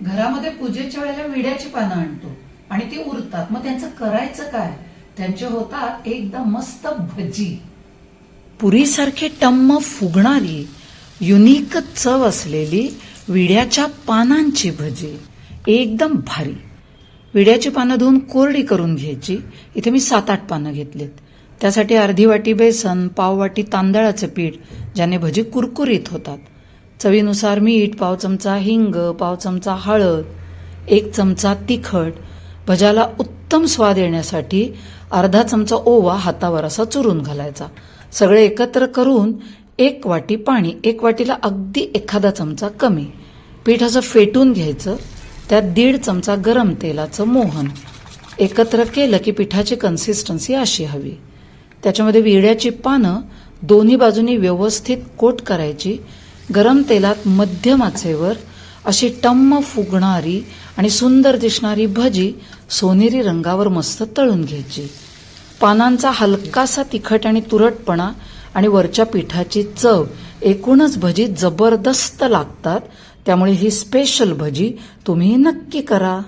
घरामध्ये पूजेच्या वेळेला विड्याची पानं आणतो आणि ती उरतात. मग त्यांचं करायचं काय? त्यांचे होतात एकदम मस्त भजी. पुरीसारखी टम्म फुगणारी युनिक चव असलेली विड्याच्या पानांची भजी. एकदम भारी. विड्याची पानं धुवून कोरडी करून घ्यायची. इथे मी सात आठ पानं घेतलीत. त्यासाठी अर्धी वाटी बेसन पाव वाटी तांदळाचं पीठ ज्याने भजी कुरकुरीत होतात. चवीनुसार मीठ पाव चमचा हिंग पाव चमचा हळद एक चमचा तिखट. भज्याला उत्तम स्वाद येण्यासाठी अर्धा चमचा ओवा हातावर असा चुरून घालायचा. सगळे एकत्र करून एक वाटी पाणी एक वाटीला अगदी एखादा चमचा कमी. पीठ असं फेटून घ्यायचं त्यात दीड चमचा गरम तेलाचं मोहन. एकत्र केलं की पिठाची कन्सिस्टन्सी अशी हवी. त्याच्यामध्ये विड्याची पानं दोन्ही बाजूनी व्यवस्थित कोट करायची गरम तेलात मध्यम आचेवर अशी टम्म फुगणारी आणि सुंदर दिसणारी भजी सोनेरी रंगावर मस्त तळून घ्यायची. पानांचा हलकासा तिखट आणि तुरटपणा आणि वरच्या पिठाची चव एकूणच भजी जबरदस्त लागतात त्यामुळे ही स्पेशल भजी तुम्ही नक्की करा.